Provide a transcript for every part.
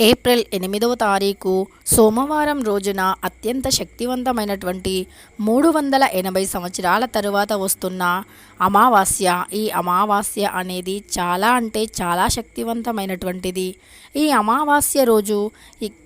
April ఎనిమిదవ తారీఖు సోమవారం రోజున అత్యంత శక్తివంతమైనటువంటి మూడు వందల ఎనభై సంవత్సరాల తరువాత వస్తున్న అమావాస్య. ఈ అమావాస్య అనేది చాలా అంటే చాలా శక్తివంతమైనటువంటిది. ఈ అమావాస్య రోజు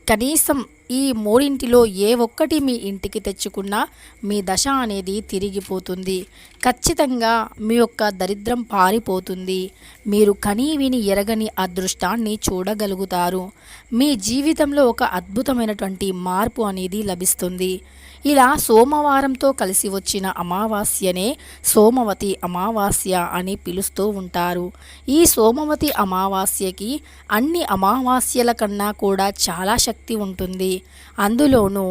కనీసం ఈ మూడింటిలో ఏ ఒక్కటి మీ ఇంటికి తెచ్చుకున్నా మీ దశ అనేది తిరిగిపోతుంది. ఖచ్చితంగా మీ యొక్క దరిద్రం పారిపోతుంది. మీరు కనీ విని ఎరగని అదృష్టాన్ని చూడగలుగుతారు. మీ జీవితంలో ఒక అద్భుతమైనటువంటి మార్పు అనేది లభిస్తుంది. ఇలా సోమవారంతో కలిసి వచ్చిన అమావాస్యనే సోమవతి అమావాస్య అని పిలుస్తూ ఉంటారు. ఈ సోమవతి అమావాస్యకి అన్ని అమావాస్యల కన్నా కూడా చాలా శక్తి ఉంటుంది. అందులోనూ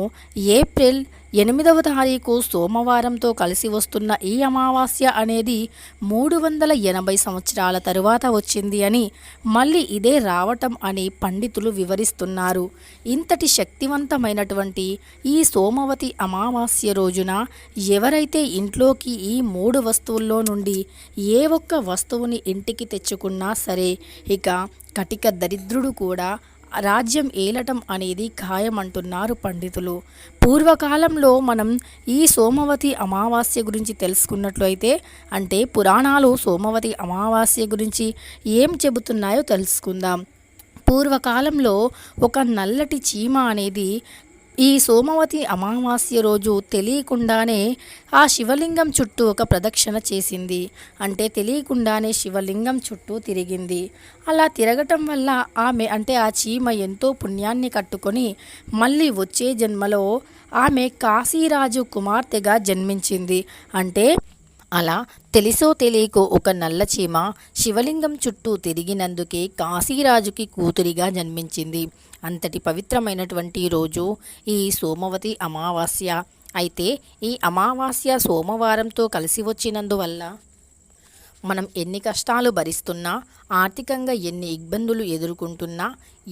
ఏప్రిల్ ఎనిమిదవ తారీఖు సోమవారంతో కలిసి వస్తున్న ఈ అమావాస్య అనేది మూడు వందల ఎనభై సంవత్సరాల తరువాత వచ్చింది అని మళ్ళీ ఇదే రావటం అని పండితులు వివరిస్తున్నారు. ఇంతటి శక్తివంతమైనటువంటి ఈ సోమవతి అమావాస్య రోజున ఎవరైతే ఇంట్లోకి ఈ మూడు వస్తువుల్లో నుండి ఏ ఒక్క వస్తువుని ఇంటికి తెచ్చుకున్నా సరే ఇక కటిక దరిద్రుడు కూడా రాజ్యం ఏలటం అనేది ఖాయమంటున్నారు పండితులు. పూర్వకాలంలో మనం ఈ సోమవతి అమావాస్య గురించి తెలుసుకున్నట్లయితే అంటే పురాణాలు సోమవతి అమావాస్య గురించి ఏం చెబుతున్నాయో తెలుసుకుందాం. పూర్వకాలంలో ఒక నల్లటి చీమ అనేది ఈ సోమవతి అమావాస్య రోజు తెలియకుండానే ఆ శివలింగం చుట్టూ ఒక ప్రదక్షిణ చేసింది. అంటే తెలియకుండానే శివలింగం చుట్టూ తిరిగింది. అలా తిరగటం వల్ల ఆమె అంటే ఆ చీమ ఎంతో పుణ్యాన్ని కట్టుకొని మళ్ళీ వచ్చే జన్మలో ఆమె కాశీరాజు కుమార్తెగా జన్మించింది. అంటే అలా తెలిసో తెలియకో ఒక నల్ల చీమ శివలింగం చుట్టూ తిరిగినందుకే కాశీరాజుకి కూతురిగా జన్మించింది. అంతటి పవిత్రమైనటువంటి రోజు ఈ సోమవతి అమావాస్య. అయితే ఈ అమావాస్య సోమవారంతో కలిసి వచ్చినందువల్ల మనం ఎన్ని కష్టాలు భరిస్తున్నా ఆర్థికంగా ఎన్ని ఇబ్బందులు ఎదుర్కొంటున్నా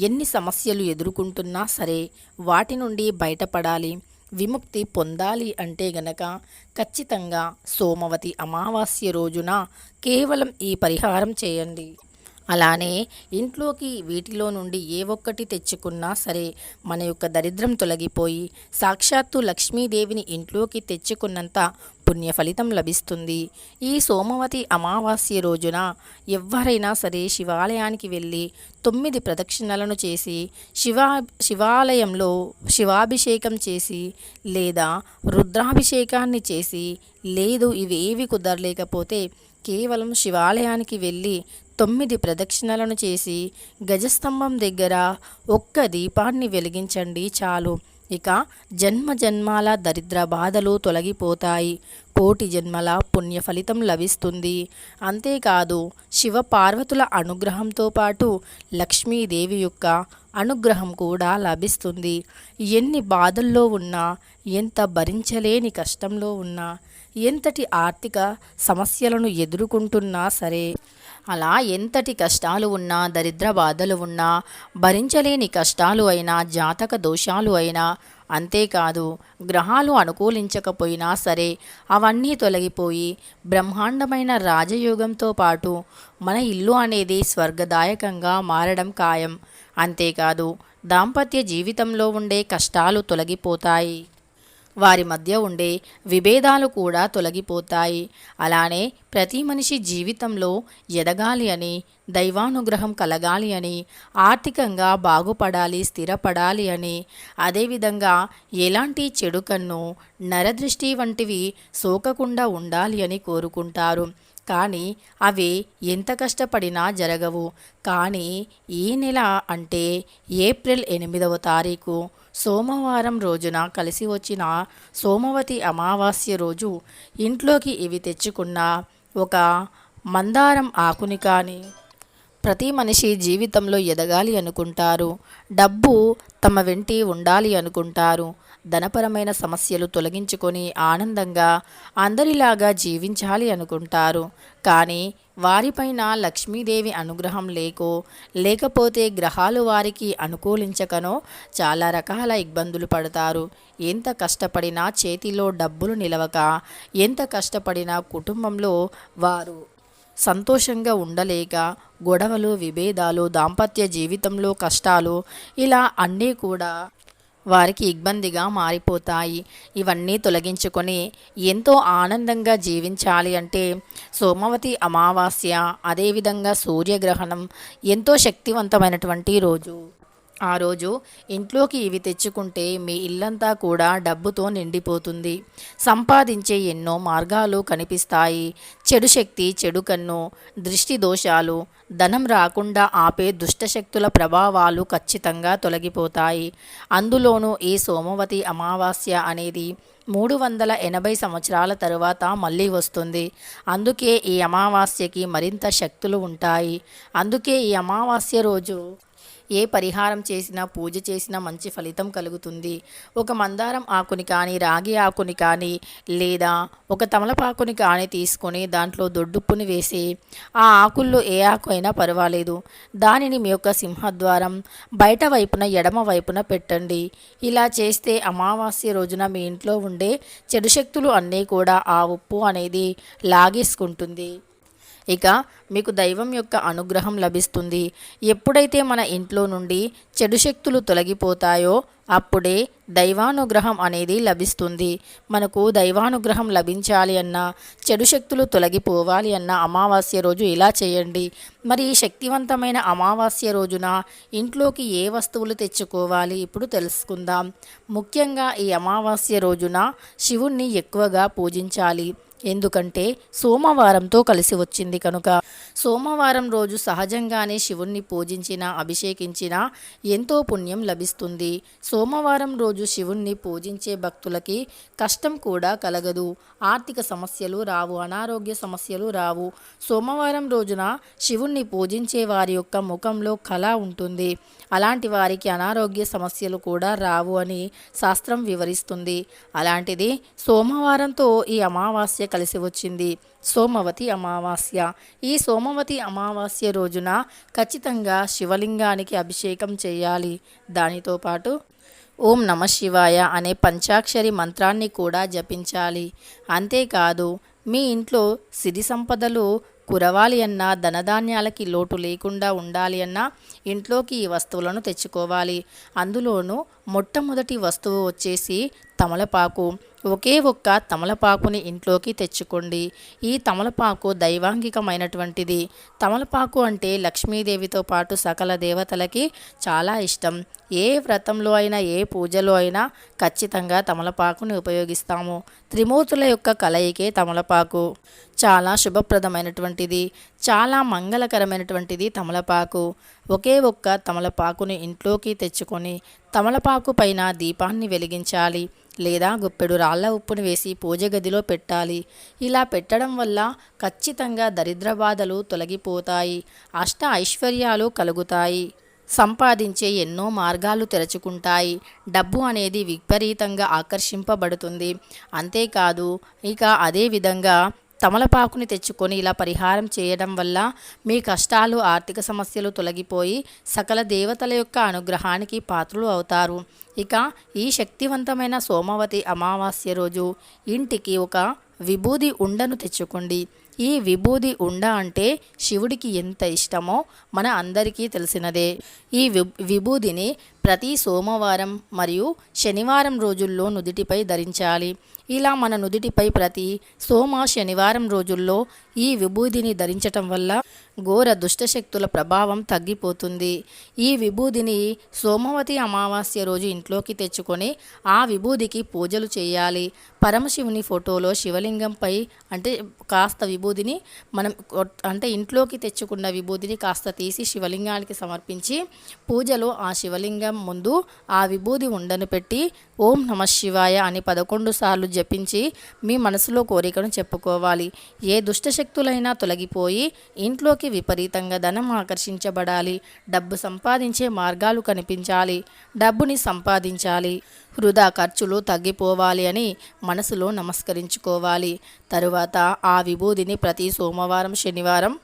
ఎన్ని సమస్యలు ఎదుర్కొంటున్నా సరే వాటి నుండి బయటపడాలి విముక్తి పొందాలి అంటే గనక ఖచ్చితంగా సోమవతి అమావాస్య రోజున కేవలం ఈ పరిహారం చేయండి. అలానే ఇంట్లోకి వీటిలో నుండి ఏ ఒక్కటి తెచ్చుకున్నా సరే మన యొక్క దరిద్రం తొలగిపోయి సాక్షాత్తు లక్ష్మీదేవిని ఇంట్లోకి తెచ్చుకున్నంత పుణ్య ఫలితం లభిస్తుంది. ఈ సోమవతి అమావాస్య రోజున ఎవరైనా సరే శివాలయానికి వెళ్ళి తొమ్మిది ప్రదక్షిణలను చేసి శివా శివాలయంలో శివాభిషేకం చేసి లేదా రుద్రాభిషేకాన్ని చేసి లేదు ఇవేవి కుదరలేకపోతే కేవలం శివాలయానికి వెళ్ళి తొమ్మిది ప్రదక్షిణలను చేసి గజస్తంభం దగ్గర ఒక్క దీపాన్ని వెలిగించండి చాలు. ఇక జన్మ జన్మాల దరిద్ర బాధలు తొలగిపోతాయి. కోటి జన్మల పుణ్య ఫలితం లభిస్తుంది. అంతేకాదు శివ పార్వతుల అనుగ్రహంతో పాటు లక్ష్మీదేవి యొక్క అనుగ్రహం కూడా లభిస్తుంది. ఎన్ని బాధల్లో ఉన్నా ఎంత భరించలేని కష్టంలో ఉన్నా ఎంతటి ఆర్థిక సమస్యలను ఎదుర్కొంటున్నా సరే అలా ఎంతటి కష్టాలు ఉన్నా దరిద్ర బాధలు ఉన్నా భరించలేని కష్టాలు అయినా జాతక దోషాలు అయినా అంతేకాదు గ్రహాలు అనుకూలించకపోయినా సరే అవన్నీ తొలగిపోయి బ్రహ్మాండమైన రాజయోగంతో పాటు మన ఇల్లు అనేది స్వర్గదాయకంగా మారడం ఖాయం. అంతేకాదు దాంపత్య జీవితంలో ఉండే కష్టాలు తొలగిపోతాయి. వారి మధ్య ఉండే విభేదాలు కూడా తొలగిపోతాయి. అలానే ప్రతి మనిషి జీవితంలో ఎదగాలి అని దైవానుగ్రహం కలగాలి అని ఆర్థికంగా బాగుపడాలి స్థిరపడాలి అని అదేవిధంగా ఎలాంటి చెడు కన్ను నరదృష్టి వంటివి సోకకుండా ఉండాలి అని కోరుకుంటారు. కానీ అవి ఎంత కష్టపడినా జరగవు. కానీ ఈ నెల అంటే ఏప్రిల్ ఎనిమిదవ తారీఖు. సోమవారం రోజున కలిసి వచ్చిన సోమవతి అమావాస్య రోజు ఇంట్లోకి ఇవి తెచ్చుకున్న ఒక మందారం ఆకుని కానీ ప్రతి మనిషి జీవితంలో ఎదగాలి అనుకుంటారు. డబ్బు తమ వెంటి ఉండాలి అనుకుంటారు. ధనపరమైన సమస్యలు తొలగించుకొని ఆనందంగా అందరిలాగా జీవించాలి అనుకుంటారు. కానీ వారిపైన లక్ష్మీదేవి అనుగ్రహం లేకో లేకపోతే గ్రహాలు వారికి అనుకూలించకనో చాలా రకాల ఇబ్బందులు పడతారు. ఎంత కష్టపడినా చేతిలో డబ్బులు నిలవక ఎంత కష్టపడినా కుటుంబంలో వారు సంతోషంగా ఉండలేక గొడవలు విభేదాలు దాంపత్య జీవితంలో కష్టాలు ఇలా అన్నీ కూడా వారికి ఇబ్బందిగా మారిపోతాయి. ఇవన్నీ తొలగించుకొని ఎంతో ఆనందంగా జీవించాలి అంటే సోమవతి అమావాస్య అదేవిధంగా సూర్యగ్రహణం ఎంతో శక్తివంతమైనటువంటి రోజు. ఆ రోజు ఇంట్లోకి ఇవి తెచ్చుకుంటే మీ ఇల్లంతా కూడా డబ్బుతో నిండిపోతుంది. సంపాదించే ఎన్నో మార్గాలు కనిపిస్తాయి. చెడు శక్తి చెడు కన్ను దృష్టి దోషాలు ధనం రాకుండా ఆపే దుష్టశక్తుల ప్రభావాలు ఖచ్చితంగా తొలగిపోతాయి. అందులోనూ ఈ సోమవతి అమావాస్య అనేది మూడు వందల ఎనభై సంవత్సరాల తరువాత మళ్ళీ వస్తుంది. అందుకే ఈ అమావాస్యకి మరింత శక్తులు ఉంటాయి. అందుకే ఈ అమావాస్య రోజు ఏ పరిహారం చేసినా పూజ చేసినా మంచి ఫలితం కలుగుతుంది. ఒక మందారం ఆకుని కానీ రాగి ఆకుని కానీ లేదా ఒక తమలపాకుని కానీ తీసుకొని దాంట్లో దొడ్డుప్పుని వేసి ఆ ఆకుల్లో ఏ ఆకు అయినా పర్వాలేదు. దానిని మీ యొక్క సింహద్వారం బయట వైపున ఎడమ వైపున పెట్టండి. ఇలా చేస్తే అమావాస్య రోజున మీ ఇంట్లో ఉండే చెడు శక్తులు అన్నీ కూడా ఆ ఉప్పు అనేది లాగేసుకుంటుంది. ఇక మీకు దైవం యొక్క అనుగ్రహం లభిస్తుంది. ఎప్పుడైతే మన ఇంట్లో నుండి చెడు శక్తులు తొలగిపోతాయో అప్పుడే దైవానుగ్రహం అనేది లభిస్తుంది. మనకు దైవానుగ్రహం లభించాలి అన్నా చెడు శక్తులు తొలగిపోవాలి అన్న అమావాస్య రోజు ఇలా చేయండి. మరి ఈ శక్తివంతమైన అమావాస్య రోజున ఇంట్లోకి ఏ వస్తువులు తెచ్చుకోవాలి? ఇప్పుడు తెలుసుకుందాం. ముఖ్యంగా ఈ అమావాస్య రోజున శివుణ్ణి ఎక్కువగా పూజించాలి. ఎందుకంటే సోమవారంతో కలిసి వచ్చింది కనుక. సోమవారం రోజు సహజంగానే శివుణ్ణి పూజించిన అభిషేకించిన ఎంతో పుణ్యం లభిస్తుంది. సోమవారం రోజు శివుణ్ణి పూజించే భక్తులకి కష్టం కూడా కలగదు. ఆర్థిక సమస్యలు రావు అనారోగ్య సమస్యలు రావు. సోమవారం రోజున శివుణ్ణి పూజించే వారి యొక్క ముఖంలో కళ ఉంటుంది. అలాంటి వారికి అనారోగ్య సమస్యలు కూడా రావు అని శాస్త్రం వివరిస్తుంది. అలాంటిది సోమవారంతో ఈ అమావాస్య కలిసి వచ్చింది. సోమవతి అమావాస్య. ఈ సోమవతి అమావాస్య రోజున ఖచ్చితంగా శివలింగానికి అభిషేకం చేయాలి. దానితో పాటు ఓం నమ శివాయ అనే పంచాక్షరి మంత్రాన్ని కూడా జపించాలి. అంతేకాదు మీ ఇంట్లో సిరి సంపదలు కురవాలి అన్నా ధనధాన్యాలకి లోటు లేకుండా ఉండాలి అన్నా ఇంట్లోకి ఈ వస్తువులను తెచ్చుకోవాలి. అందులోనూ మొట్టమొదటి వస్తువు వచ్చేసి తమలపాకు. ఒకే ఒక్క తమలపాకుని ఇంట్లోకి తెచ్చుకోండి. ఈ తమలపాకు దైవాంగికమైనటువంటిది. తమలపాకు అంటే లక్ష్మీదేవితో పాటు సకల దేవతలకి చాలా ఇష్టం. ఏ వ్రతంలో అయినా ఏ పూజలో అయినా ఖచ్చితంగా తమలపాకుని ఉపయోగిస్తాము. త్రిమూర్తుల యొక్క కలయికే తమలపాకు. చాలా శుభప్రదమైనటువంటిది. చాలా మంగళకరమైనటువంటిది తమలపాకు. ఒకే ఒక్క తమలపాకుని ఇంట్లోకి తెచ్చుకొని తమలపాకు పైన దీపాన్ని వెలిగించాలి లేదా గుప్పెడు రాళ్ళ ఉప్పును వేసి పూజ గదిలో పెట్టాలి. ఇలా పెట్టడం వల్ల ఖచ్చితంగా దరిద్ర బాధలు తొలగిపోతాయి అష్ట ఐశ్వర్యాలు కలుగుతాయి. సంపాదించే ఎన్నో మార్గాలు తెరచుకుంటాయి. డబ్బు అనేది విపరీతంగా ఆకర్షింపబడుతుంది. అంతేకాదు ఇక అదేవిధంగా తమలపాకుని తెచ్చుకొని ఇలా పరిహారం చేయడం వల్ల మీ కష్టాలు ఆర్థిక సమస్యలు తొలగిపోయి సకల దేవతల యొక్క అనుగ్రహానికి పాత్రలు అవుతారు. ఇక ఈ శక్తివంతమైన సోమవతి అమావాస్య రోజు ఇంటికి ఒక విభూది ఉండను తెచ్చుకోండి. ఈ విభూది ఉండ అంటే శివుడికి ఎంత ఇష్టమో మన అందరికీ తెలిసినదే. ఈ విభూదిని ప్రతి సోమవారం మరియు శనివారం రోజుల్లో నుదిటిపై ధరించాలి. ఇలా మన నుదిటిపై ప్రతి సోమ శనివారం రోజుల్లో ఈ విభూదిని ధరించటం వల్ల ఘోర దుష్టశక్తుల ప్రభావం తగ్గిపోతుంది. ఈ విభూదిని సోమవతి అమావాస్య రోజు ఇంట్లోకి తెచ్చుకొని ఆ విభూదికి పూజలు చేయాలి. పరమశివుని ఫోటోలో శివలింగంపై అంటే కాస్త విభూదిని మనం అంటే ఇంట్లోకి తెచ్చుకున్న విభూదిని కాస్త తీసి శివలింగానికి సమర్పించి పూజలో ఆ శివలింగం ముందు ఆ విభూది ఉండను పెట్టి ఓం నమ శివాయ అని పదకొండు సార్లు జపించి మీ మనసులో కోరికను చెప్పుకోవాలి. ఏ దుష్టశక్తులైనా తొలగిపోయి ఇంట్లోకి విపరీతంగా ధనం ఆకర్షించబడాలి. డబ్బు సంపాదించే మార్గాలు కనిపించాలి. డబ్బుని సంపాదించాలి. వృధా ఖర్చులు తగ్గిపోవాలి అని మనసులో నమస్కరించుకోవాలి. తరువాత ఆ విభూదిని ప్రతి సోమవారం శనివారం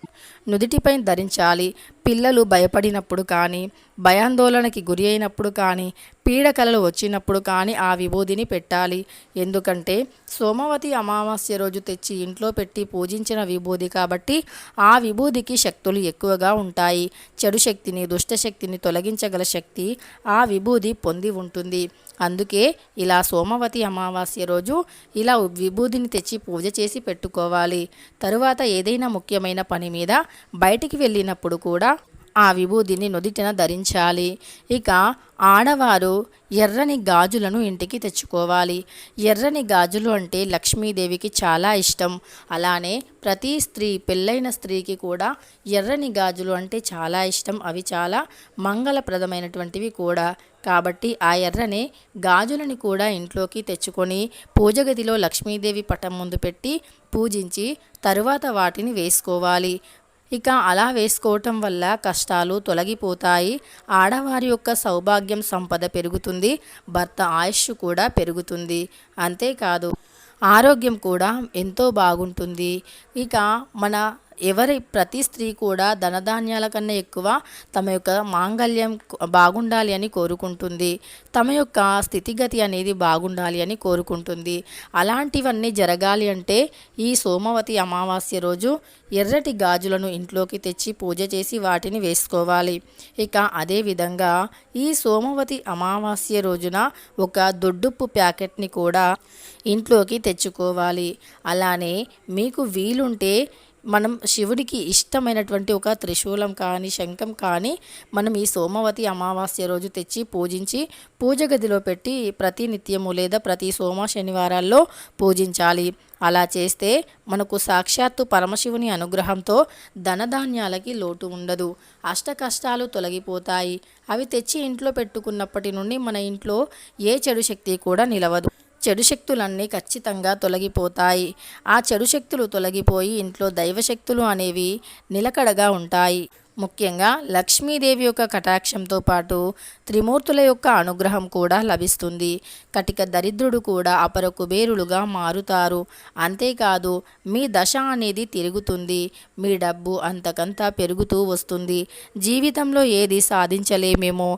నుదిటిపై ధరించాలి. పిల్లలు భయపడినప్పుడు కానీ భయాందోళనకి గురి అయినప్పుడు కానీ పీడకలలు వచ్చినప్పుడు కానీ ఆ విభూదిని పెట్టాలి. ఎందుకంటే సోమవతి అమావాస్య రోజు తెచ్చి ఇంట్లో పెట్టి పూజించిన విభూది కాబట్టి ఆ విభూదికి శక్తులు ఎక్కువగా ఉంటాయి. చెడు శక్తిని దుష్టశక్తిని తొలగించగల శక్తి ఆ విభూది పొంది ఉంటుంది. అందుకే ఇలా సోమవతి అమావాస్య రోజు ఇలా విభూదిని తెచ్చి పూజ చేసి పెట్టుకోవాలి. తరువాత ఏదైనా ముఖ్యమైన పని మీద బయటికి వెళ్ళినప్పుడు కూడా ఆ విభూదిని నుదిటిన ధరించాలి. ఇక ఆడవారు ఎర్రని గాజులను ఇంటికి తెచ్చుకోవాలి. ఎర్రని గాజులు అంటే లక్ష్మీదేవికి చాలా ఇష్టం. అలానే ప్రతి స్త్రీ పెళ్ళైన స్త్రీకి కూడా ఎర్రని గాజులు అంటే చాలా ఇష్టం. అవి చాలా మంగళప్రదమైనటువంటివి కూడా. కాబట్టి ఆ ఎర్రని గాజులని కూడా ఇంట్లోకి తెచ్చుకొని పూజ గదిలో లక్ష్మీదేవి పటం ముందు పెట్టి పూజించి తరువాత వాటిని వేసుకోవాలి. ఇక అలా వేసుకోవటం వల్ల కష్టాలు తొలగిపోతాయి. ఆడవారి యొక్క సౌభాగ్యం సంపద పెరుగుతుంది. భర్త ఆయుష్ కూడా పెరుగుతుంది. అంతేకాదు ఆరోగ్యం కూడా ఎంతో బాగుంటుంది. ఇక మన ఎవరి ప్రతి స్త్రీ కూడా ధనధాన్యాల కన్నా ఎక్కువ తమ యొక్క మాంగళ్యం బాగుండాలి అని కోరుకుంటుంది. తమ యొక్క స్థితిగతి అనేది బాగుండాలి అని కోరుకుంటుంది. అలాంటివన్నీ జరగాలి అంటే ఈ సోమవతి అమావాస్య రోజు ఎర్రటి గాజులను ఇంట్లోకి తెచ్చి పూజ చేసి వాటిని వేసుకోవాలి. ఇక అదేవిధంగా ఈ సోమవతి అమావాస్య రోజున ఒక దొడ్డుప్పు ప్యాకెట్ని కూడా ఇంట్లోకి తెచ్చుకోవాలి. అలానే మీకు వీలుంటే మనం శివుడికి ఇష్టమైనటువంటి ఒక త్రిశూలం కానీ శంఖం కానీ మనం ఈ సోమవతి అమావాస్య రోజు తెచ్చి పూజించి పూజ గదిలో పెట్టి ప్రతి నిత్యము లేదా ప్రతి సోమ శనివారాల్లో పూజించాలి. అలా చేస్తే మనకు సాక్షాత్తు పరమశివుని అనుగ్రహంతో ధనధాన్యాలకి లోటు ఉండదు. అష్ట కష్టాలు తొలగిపోతాయి. అవి తెచ్చి ఇంట్లో పెట్టుకున్నప్పటి నుండి మన ఇంట్లో ఏ చెడు శక్తి కూడా నిలవదు. చెడు శక్తులన్నీ ఖచ్చితంగా తొలగిపోతాయి. ఆ చెడు శక్తులు తొలగిపోయి ఇంట్లో దైవశక్తులు అనేవి నిలకడగా ఉంటాయి. ముఖ్యంగా లక్ష్మీదేవి యొక్క కటాక్షంతో పాటు త్రిమూర్తుల యొక్క అనుగ్రహం కూడా లభిస్తుంది. కటిక దరిద్రుడు కూడా అపర కుబేరులుగా మారుతారు. అంతేకాదు మీ దశ అనేది తిరుగుతుంది. మీ డబ్బు అంతకంతా పెరుగుతూ వస్తుంది. జీవితంలో ఏది సాధించలేమేమో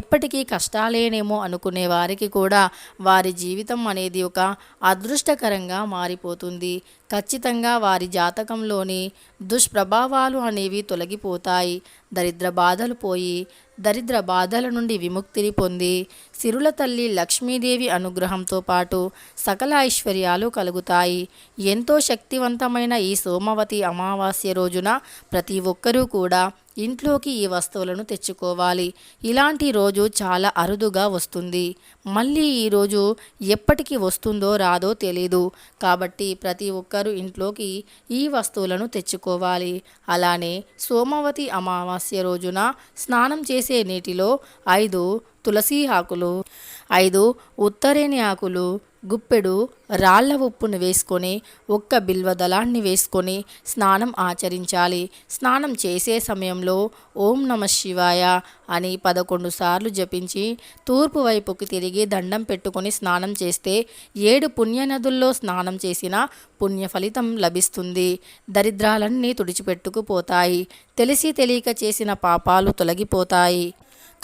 ఎప్పటికీ కష్టాలేనేమో అనుకునే వారికి కూడా వారి జీవితం అనేది ఒక అదృష్టకరంగా మారిపోతుంది. ఖచ్చితంగా వారి జాతకంలోని దుష్ప్రభావాలు అనేవి తొలగిపోతాయి. దరిద్ర బాధలు పోయి దరిద్ర బాధల నుండి విముక్తిని పొంది సిరుల తల్లి లక్ష్మీదేవి అనుగ్రహంతో పాటు సకల ఐశ్వర్యాలు కలుగుతాయి. ఎంతో శక్తివంతమైన ఈ సోమవతి అమావాస్య రోజున ప్రతి ఒక్కరూ కూడా ఇంట్లోకి ఈ వస్తువులను తెచ్చుకోవాలి. ఇలాంటి రోజు చాలా అరుదుగా వస్తుంది. మళ్ళీ ఈరోజు ఎప్పటికి వస్తుందో రాదో తెలీదు. కాబట్టి ప్రతి ఒక్కరూ ఇంట్లోకి ఈ వస్తువులను తెచ్చుకోవాలి. అలానే సోమవతి అమావాస్య రోజున స్నానం చేసే నీటిలో ఐదు తులసి ఆకులు ఐదు ఉత్తరేణి ఆకులు గుప్పెడు రాళ్ళ ఉప్పును వేసుకొని ఒక్క బిల్వ దళాన్ని వేసుకొని స్నానం ఆచరించాలి. స్నానం చేసే సమయంలో ఓం నమ శివాయ అని పదకొండు సార్లు జపించి తూర్పు వైపుకి తిరిగి దండం పెట్టుకొని స్నానం చేస్తే ఏడు పుణ్యనదుల్లో స్నానం చేసిన పుణ్య ఫలితం లభిస్తుంది. దరిద్రాలన్నీ తుడిచిపెట్టుకుపోతాయి. తెలిసి తెలియక చేసిన పాపాలు తొలగిపోతాయి.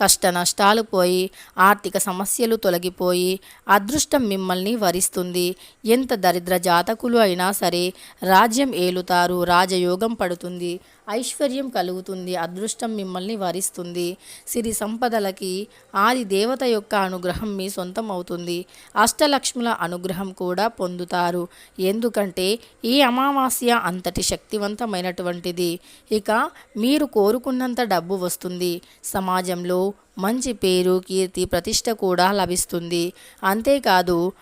కష్ట నష్టాలు పోయి ఆర్థిక సమస్యలు తొలగిపోయి అదృష్టం మిమ్మల్ని వరిస్తుంది. ఎంత దరిద్ర జాతకులు అయినా సరే రాజ్యం ఏలుతారు రాజయోగం పడుతుంది. ఐశ్వర్యం కలుగుతుంది అదృష్టం మిమ్మల్ని వరిస్తుంది. సిరి సంపదలకి ఆది దేవత యొక్క అనుగ్రహం మీ సొంతం అవుతుంది. అష్టలక్ష్ముల అనుగ్రహం కూడా పొందుతారు. ఎందుకంటే ఈ అమావాస్య అంతటి శక్తివంతమైనటువంటిది. ఇక మీరు కోరుకున్నంత డబ్బు వస్తుంది. సమాజంలో మంచి పేరు కీర్తి ప్రతిష్ట కూడా లభిస్తుంది. అంతేకాదు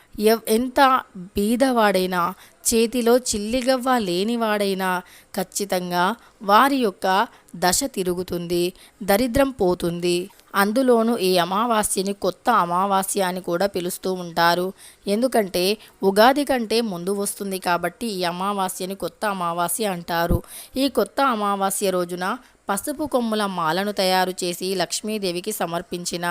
ఎంత బీదవాడైనా చేతిలో చిల్లిగవ్వ లేనివాడైనా ఖచ్చితంగా వారి యొక్క దశ తిరుగుతుంది దరిద్రం పోతుంది. అందులోనూ ఈ అమావాస్యని కొత్త అమావాస్య అని కూడా పిలుస్తూ ఉంటారు. ఎందుకంటే ఉగాది కంటే ముందు వస్తుంది కాబట్టి ఈ అమావాస్యని కొత్త అమావాస్య అంటారు. ఈ కొత్త అమావాస్య రోజున పసుపు కొమ్ముల మాలను తయారు చేసి లక్ష్మీదేవికి సమర్పించిన.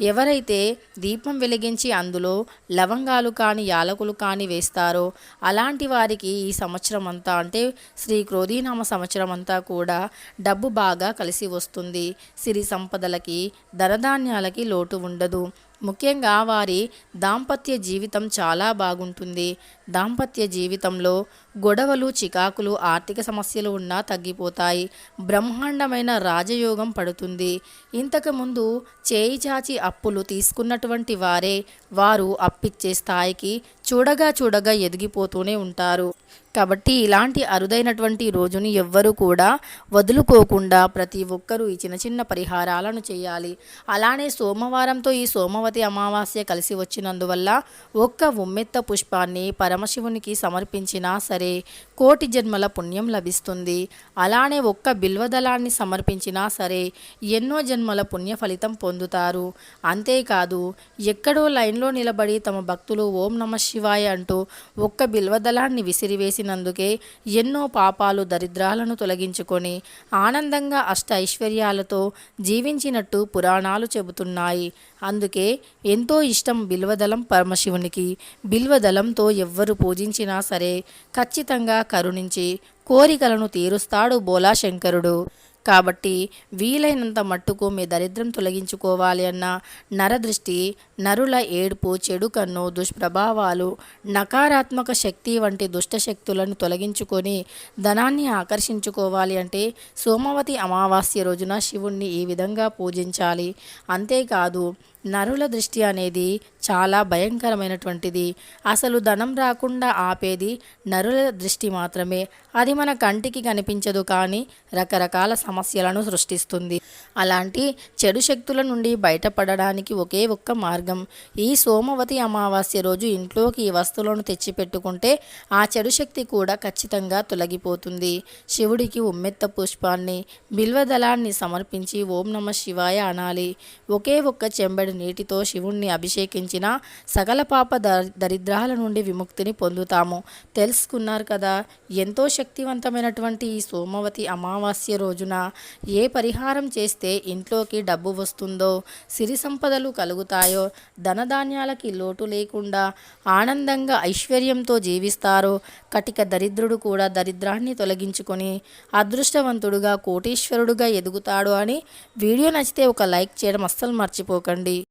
ఎవరైతే దీపం వెలిగించి అందులో లవంగాలు కానీ యాలకులు కానీ వేస్తారో అలాంటి వారికి ఈ సంవత్సరం అంతా అంటే శ్రీ క్రోధీనామ సంవత్సరం అంతా కూడా డబ్బు బాగా కలిసి వస్తుంది. సిరి సంపదలకి ధనధాన్యాలకి లోటు ఉండదు. ముఖ్యంగా వారి దాంపత్య జీవితం చాలా బాగుంటుంది. దాంపత్య జీవితంలో గొడవలు చికాకులు ఆర్థిక సమస్యలు ఉన్నా తగ్గిపోతాయి. బ్రహ్మాండమైన రాజయోగం పడుతుంది. ఇంతకుముందు చేయి చాచి అప్పులు తీసుకున్నటువంటి వారే వారు అప్పిచ్చే స్థాయికి చూడగా చూడగా ఎదిగిపోతూనే ఉంటారు. కాబట్టి ఇలాంటి అరుదైనటువంటి రోజుని ఎవ్వరూ కూడా వదులుకోకుండా ప్రతి ఒక్కరూ ఈ చిన్న చిన్న పరిహారాలను చేయాలి. అలానే సోమవారంతో ఈ సోమవతి అమావాస్య కలిసి వచ్చినందువల్ల ఒక్క ఉమ్మెత్త పుష్పాన్ని పరమశివునికి సమర్పించినా సరే సరే కోటి జన్మల పుణ్యం లభిస్తుంది. అలానే ఒక్క బిల్వదళాన్ని సమర్పించినా సరే ఎన్నో జన్మల పుణ్య ఫలితం పొందుతారు. అంతేకాదు ఎక్కడో లైన్లో నిలబడి తమ భక్తులు ఓం నమ శివాయ అంటూ ఒక్క బిల్వదళాన్ని విసిరివేసినందుకే ఎన్నో పాపాలు దరిద్రాలను తొలగించుకొని ఆనందంగా అష్ట ఐశ్వర్యాలతో జీవించినట్టు పురాణాలు చెబుతున్నాయి. అందుకే ఎంతో ఇష్టం బిల్వదళం పరమశివునికి. బిల్వదళంతో ఎవ్వరు పూజించినా సరే ఖచ్చితంగా కరుణించి కోరికలను తీరుస్తాడు బోలాశంకరుడు. కాబట్టి వీలైనంత మట్టుకు మీ దరిద్రం తొలగించుకోవాలి అన్న నరదృష్టి నరుల ఏడుపు చెడు కన్ను దుష్ప్రభావాలు నకారాత్మక శక్తి వంటి దుష్ట శక్తులను తొలగించుకొని ధనాన్ని ఆకర్షించుకోవాలి అంటే సోమవతి అమావాస్య రోజున శివుణ్ణి ఈ విధంగా పూజించాలి. అంతేకాదు నరుల దృష్టి అనేది చాలా భయంకరమైనటువంటిది. అసలు ధనం రాకుండా ఆపేది నరుల దృష్టి మాత్రమే. అది మన కంటికి కనిపించదు కానీ రకరకాల సమస్యలను సృష్టిస్తుంది. అలాంటి చెడు శక్తుల నుండి బయటపడడానికి ఒకే ఒక్క మార్గం. ఈ సోమవతి అమావాస్య రోజు ఇంట్లోకి ఈ వస్తువులను తెచ్చిపెట్టుకుంటే ఆ చెడు శక్తి కూడా ఖచ్చితంగా తొలగిపోతుంది. శివుడికి ఉమ్మెత్త పుష్పాన్ని బిల్వదళాన్ని సమర్పించి ఓం నమ శివాయ అనాలి. ఒకే ఒక్క చెంబడి నీటితో శివుణ్ణి అభిషేకించిన సకల పాప ద- దరిద్రాల నుండి విముక్తిని పొందుతాము. తెలుసుకున్నారు కదా ఎంతో శక్తివంతమైనటువంటి ఈ సోమవతి అమావాస్య రోజున ఏ పరిహారం చేస్తే ఇంట్లోకి డబ్బు వస్తుందో సిరి సంపదలు కలుగుతాయో ధనధాన్యాలకి లోటు లేకుండా ఆనందంగా ఐశ్వర్యంతో జీవిస్తారో కటిక దరిద్రుడు కూడా దరిద్రాన్ని తొలగించుకొని అదృష్టవంతుడుగా కోటీశ్వరుడుగా ఎదుగుతాడు అని వీడియో నచ్చితే ఒక లైక్ చేయడం అస్సలు మర్చిపోకండి.